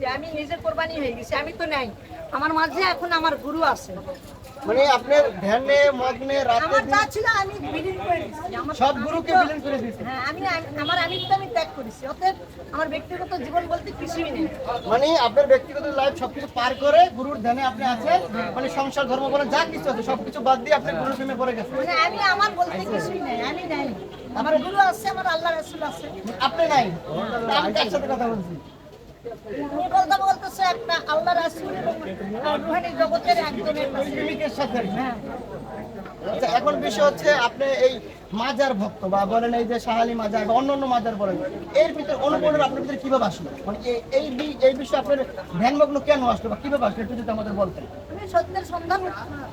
গেছি আমি নিজে কোরবানি হয়ে গেছি আমি তো নাই। আমার মাঝে এখন আমার গুরু আছে। মানে আপনার ধ্যানে মগ্নে রাতে আমার যা ছিল আমি বিলীন করে আমার সব গুরুকে বিলীন করে দিয়েছেন? হ্যাঁ আমি আমার আমি ত্যাগ করেছি। অতএব আমার ব্যক্তিগত জীবন বলতে কিছুই নেই। মানে আপনার ব্যক্তিগত লাইফ সবকিছু পার করে গুরুর ধ্যানে আপনি আছেন মানে সংসার ধর্ম বলে যা কিছু আছে সবকিছু বাদ দিয়ে আপনি গুরুর প্রেমে পড়ে গেছেন। মানে আমি আমার বলতে কিছুই নেই আমি নাই। আমার গুরু আছে আমার আল্লাহ রাসূল আছে। আপনি নাই। আমি কার সাথে কথা বলছি? একটা আল্লাহ রাসূল এবং রুহানি জগতের একজনের প্রেমিকের সাথে। হ্যাঁ। আচ্ছা এখন বিষয় হচ্ছে আপনি এই মাজার ভক্ত বা বলেন এই যে সাহালি মাজার বা অন্যান্য মাজার বলেন এর ভিতরে অনুপ্রেরণা আপনার ভিতরে কীভাবে আসলো? মানে এই- এই এই বিষয়ে আপনার ধ্যানমগ্ন কেন আসলো বা কীভাবে আসলো একটু যদি আমাদের বলতেন। আমি সত্যের সন্ধান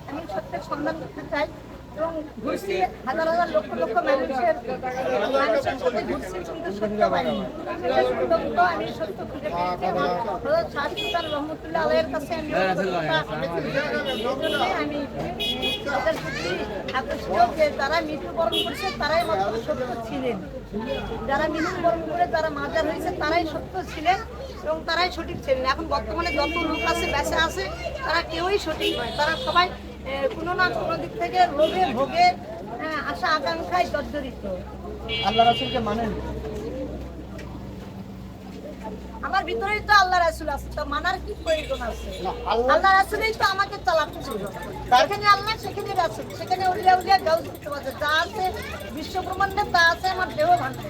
আমি সত্যের সন্ধান করতে চাই। এবং ঘুরছি হাজার হাজার লক্ষ লক্ষ মানুষের মানুষের সাথে ঘুরছি কিন্তু সত্য পাইনি সেটা সত্য আমি সত্য খুঁজে পেয়েছি আমার হযরত শাহ সুলতান রহমতুল্লাহ আলাইয়ের কাছে আমি সত্যটা এই আমি এটার প্রতি আকর্ষিত যে যারা মৃত্যুবরণ করেছে তারাই মাত্র সত্য ছিলেন। যারা মৃত্যুবরণ করে যারা মাজার হয়েছে তারাই সত্য ছিলেন এবং তারাই সঠিক ছিলেন। এখন বর্তমানে যত লোক আছে বেঁচে আছে তারা কেউই সঠিক নয়। তারা সবাই কোনো না কোনো দিক থেকে লোভে ভোগে আশা আকাঙ্ক্ষায় জর্জরিত। আল্লাহ রাসুলকে মানেন? আমার ভিতরেই তো আল্লাহ রাসুল আছে তো মানার কি প্রয়োজন আছে? আল্লাহ রাসুলেই তো আমাকে চালাচ্ছে সেখানে আল্লাহ সেখানে রাসুল সেখানে উলিয়া উলিয়া গাউজ করতে পারছে যা আছে বিশ্ব ব্রহ্মাণ্ডে তা আছে আমার দেহ ভাঙছে।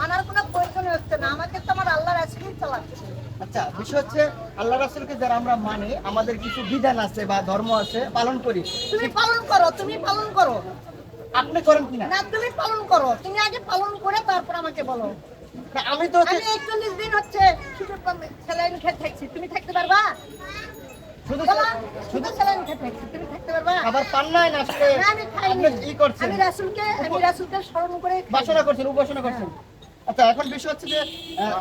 মানার কোনো প্রয়োজন হচ্ছে না। আমাকে তো আমার আল্লাহ রাসুলই চালাচ্ছে আচ্ছা বিষয় হচ্ছে আল্লাহ রাসুলকে যারা আমরা মানি আমাদের কিছু বিধান আছে বা ধর্ম আছে পালন করি। তুমি পালন করো তুমি পালন করো। আপনি করেন কিনা না? তুমি পালন করো। তুমি আগে পালন করে তারপর আমাকে বলো। আমি তো আমি একচল্লিশ দিন হচ্ছে শুধু স্যালাইন খেয়ে থাকছি। তুমি থাকতে পারবা? শুধু শুধু স্যালাইন খেয়ে থাকছি। তুমি থাকতে পারবা? খাবার পান নাই না আসলে আমি খাইনি। কি করছেন? আমি রাসুলকে আমি রাসুলকে স্মরণ করে বাসনা করছেন উপাসনা করছেন। আচ্ছা এখন বিষয় হচ্ছে যে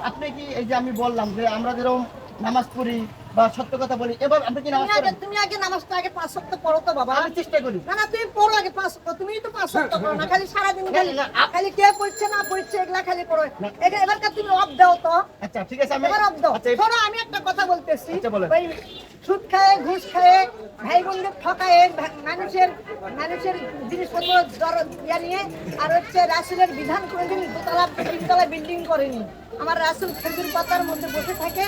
আপনি কি এই যে আমি বললাম যে আমরা যেরকম নামাজ পড়ি বা সত্য কথা বলি এবার আপনি কি নামাজ পড়েন? তুমি আগে নামাজটা আগে পাঁচ সপ্তাহ পড়ো তো বাবা। আমি চেষ্টা করি। না না তুমি পড়ো আগে পাঁচ সপ্তাহ তুমি তো পাঁচ সপ্তাহ পড়ো না খালি সারাদিন খালি না, না, খালি কে পড়ছে না পড়ছে এগুলা খালি পড়ো। এটা এবার তুমি অফ দাও তো। আচ্ছা ঠিক আছে আমি এবার অফ দাও। আচ্ছা এই- আমি একটা কথা বলতেছি। আচ্ছা, বলেন। সুদ খায়, ঘুষ খায় ভাই বোনদের ঠকায় মানুষের মানুষের জিনিসপত্র দর- ইয়া নিয়ে, আর হচ্ছে রাসুলের বিধান কোনোদিন দোতলা তিনতলা বিল্ডিং করেনি। আমার রাসুল খেজুর পাতার মধ্যে বসে থাকে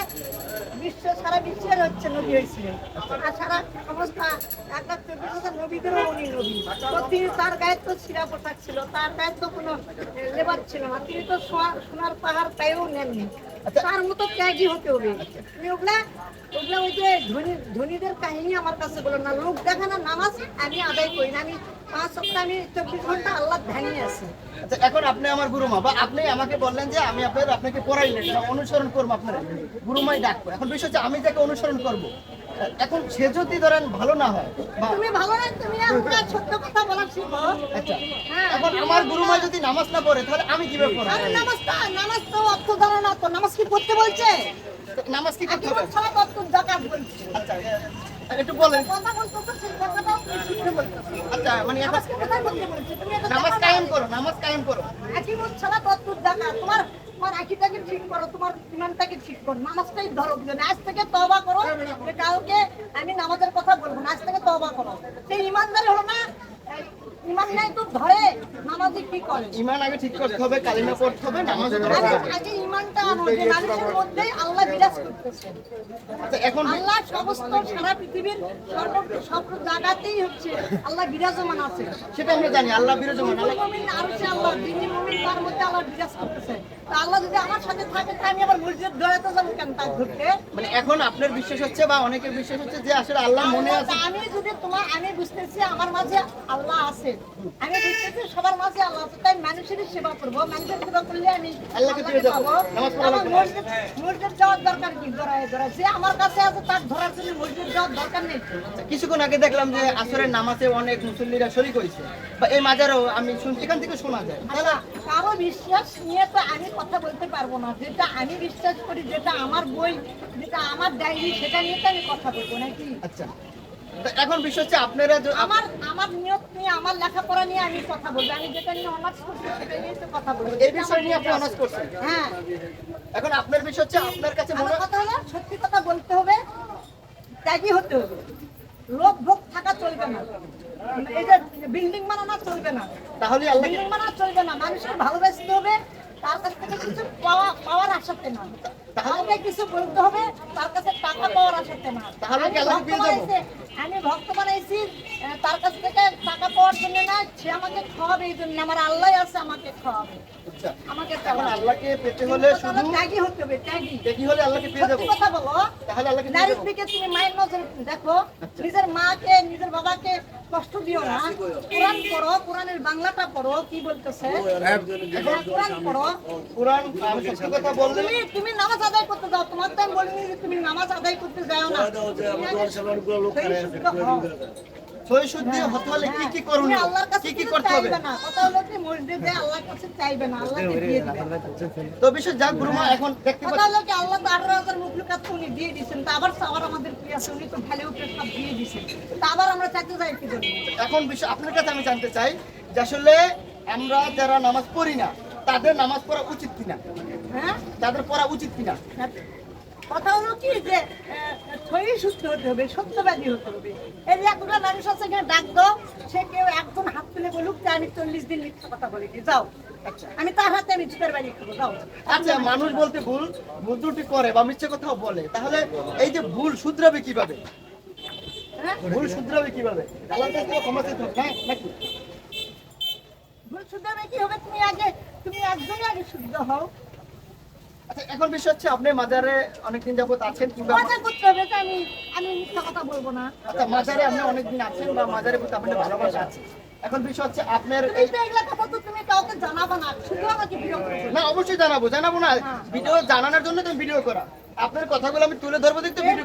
বিশ্ব সারা বিশ্বের হচ্ছে নবী হয়েছিলেন। আর সারা সমস্ত এক লাখ চব্বিশ হাজার নবীদেরও উনি নবী। তো তিনি তার গায়ে তো ছিঁড়া পোশাক ছিল তার গায়ে তো কোনো লেবার ছিল না। তিনি তো সোনার পাহাড় পায়েও নেননি। তার মতো ত্যাগী হতে হবে। তুমি ওগুলা ওগুলা ওই যে ধনী ধনীদের কাহিনী আমার কাছে বলো না। লোক দেখা না নামাজ আমি আদায় করি না। আমি পাঁচ সপ্তাহ আমি চব্বিশ ঘণ্টা আল্লাহ ধ্যানে আছি। আচ্ছা এখন আপনি আমার গুরুমা বা আপনি আমাকে বললেন যে আমি আপনার আপনাকে পড়াইলেন বা অনুসরণ করব আপনার। গুরুমাই ডাকবো। এখন বিষয় হচ্ছে আমি যাকে অনুসরণ করব এখন সে যদি ধরেন ভালো না হয় তুমি ভালো না তুমি আমরা সত্য কথা বলা শিখো আচ্ছা হ্যাঁ। এখন আমার গুরুমা যদি নামাজ না পড়ে তাহলে আমি কীভাবে পড়ব? আরে নামাজটা নামাজ তো অর্থ না তো নামাজ কি পড়তে বলছে? নামাজ কি করতে হবে একটু বলেন। আচ্ছা মানে নামাজ কায়েম করো নামাজ কায়েম করো। ছাড়া তোমার তোমার আকিটাকে ঠিক করো তোমার ইমানটাকে ঠিক করো। নামাজটাই ধরো আজ থেকে তওবা করো যে কাউকে আমি নামাজের কথা বলব না আজ থেকে তওবা করো। সেই ইমানদার হলো না ইমান নাই তো ধরে। নামাজে কি করে ইমান আগে ঠিক করতে হবে কালিমা পড়তে হবে নামাজ আগে আগে ইমানটা মানুষের মধ্যে আল্লাহ বিরাজ আচ্ছা এখন আল্লাহ সমস্ত সারা পৃথিবীর সর্ব সব জায়গাতেই হচ্ছে আল্লাহ বিরাজমান আছে। সেটা আমরা জানি আল্লাহ বিরাজমান। আল্লাহ মুমিন আরশে আল্লাহ যিনি মুমিন তার মধ্যে আল্লাহ বিরাজ করতেছে। আল্লাহ যদি আমার সাথে থাকে তা আমি আবার মসজিদ দৌড়াতে যাব কেন তার ধরতে? মানে এখন আপনার বিশ্বাস হচ্ছে বা অনেকের বিশ্বাস হচ্ছে যে আসলে আল্লাহ মনে আছে? আমি যদি তোমার আমি বুঝতেছি আমার মাঝে আল্লাহ আছে। আমি বুঝতেছি সবার মাঝে আল্লাহ আছে তাই সেবা করব। মানুষের সেবা করলে আমি আল্লাহকে পেয়ে যাব। পাবো। আমার মসজিদ মসজিদ যাওয়ার দরকার কি? যে আমার কাছে আছে তার ধরার জন্য মসজিদ যাওয়ার দরকার নেই। কিছুক্ষণ আগে দেখলাম যে আসরের নামাজে অনেক মুসল্লিরা শরিক হয়েছে। বা এই মাজারও আমি শুন- এখান থেকে শোনা যায়। আচ্ছা, কারও বিশ্বাস নিয়ে তো আমি কথা বলতে পারব না। যেটা আমি বিশ্বাস করি যেটা আমার বই যেটা আমার ডায়েরি সেটা নিয়ে তো আমি কথা বলব নাকি? আচ্ছা। এখন বিষয় হচ্ছে আপনারা আমার আমার নিয়ত নিয়ে আমার লেখাপড়া নিয়ে আমি কথা বলব। আমি যেটা নিয়ে অনার্স করছি সেটা নিয়ে তো কথা বলব। এই বিষয় নিয়ে আপনি অনার্স করছেন। হ্যাঁ। এখন আপনার বিষয় হচ্ছে আপনার কাছে মনে কথা হলো সত্যি কথা বলতে হবে ত্যাগী হতে হবে। লোক ভোগ থাকা চলবে না। এই যে বিল্ডিং বানানো চলবে না। তাহলে আল্লাহ বিল্ডিং বানানো চলবে না। মানুষকে ভালোবাসতে হবে তার কাছ থেকে কিছু পাওয়া পাওয়ার আশাতে তাহলে কিছু বলতে হবে তার কাছে টাকা পাওয়ার আশাতে না। আমি ভক্ত বানাইছি, আমি ভক্ত বানাইছি তার কাছ থেকে টাকা পাওয়ার জন্য না সে আমাকে খাওয়াবে এই জন্য আমার আল্লাহ আছে আমাকে খাওয়াবে। আচ্ছা আমাকে আল্লাহকে পেতে হলে শুধু ত্যাগী হতে হবে ত্যাগী হলে আল্লাহকে পেয়ে যাব। কথা বলো তাহলে আল্লাহকে পেয়ে নারীর দিকে তুমি মায়ের নজর দেখো নিজের মাকে নিজের বাবাকে কষ্ট দিও না। কোরআন পড়ো কোরআনের বাংলাটা পড়ো কি বলতেছে? কোরআন পড়ো। কোরআন আমি সত্যি কথা বললে তুমি তুমি নামাজ আদায় করতে যাও। তোমার তো আমি বলিনি যে তুমি নামাজ আদায় করতে যাও না। তুমি আগে সেই শুদ্ধ হও। সহি শুদ্ধি হতে হলে কি কি করুন তুমি আল্লাহর কাছে কি কি করতে হবে? চাইবে না। কথা হলো কি মসজিদে আল্লাহর কাছে চাইবে না আল্লাহকে দিয়ে দিবে। তো বিশেষ যাক গুরুমা এখন দেখতে পাচ্ছি। আল্লাহ তো আঠারো হাজার মুখলুকাত তো উনি দিয়ে দিচ্ছেন তা আবার আবার আমাদের কি আছে? উনি তো ভালো উপরে সব দিয়ে দিচ্ছেন তা আবার আমরা চাইতে যাই কি এখন বিষয় আপনার কাছে আমি জানতে চাই যে আসলে আমরা যারা নামাজ পড়ি না তাদের নামাজ পড়া উচিত কিনা? হ্যাঁ? তাদের পড়া উচিত কিনা? কথা হলো কি যে ছয়ই সুস্থ হতে হবে সত্যবাদী হতে হবে। এই যে এতটা মানুষ আছে ডাক দাও সে কেউ একজন হাত তুলে বলুক যে আমি চল্লিশ দিন মিথ্যা কথা বলেছি যাও। আমি তার হাতে আমি জুতের বাড়ি খাব যাও। আচ্ছা মানুষ বলতে ভুল ভুল করে বা মিথ্যে কথাও বলে। তাহলে এই যে ভুল শুধরাবে কীভাবে? হ্যাঁ? ভুল শুধরাবে কীভাবে? আল্লাহর কাছে ক্ষমা চাইতে হবে, হ্যাঁ নাকি? ভুল শুদ্ধ হবে কি হবে? তুমি আগে তুমি একদমই আগে শুদ্ধ হও। আচ্ছা এখন বিষয় হচ্ছে আপনি মাজারে অনেকদিন যাবত আছেন কিংবা মাজার করতে হবে আমি আমি মিথ্যা কথা বলব না। আচ্ছা মাজারে আপনি অনেকদিন আছেন বা মাজারে প্রতি আপনার ভালোবাসা আছে। এখন বিষয় হচ্ছে আপনার এই এগুলা কথা তো তুমি কাউকে জানাব না শুধু আমাকে ভিডিও করো। না অবশ্যই জানাব জানাব না। ভিডিও জানানোর জন্য তুমি ভিডিও করা। আপনার কথাগুলো আমি তুলে ধরবো দেখতে এই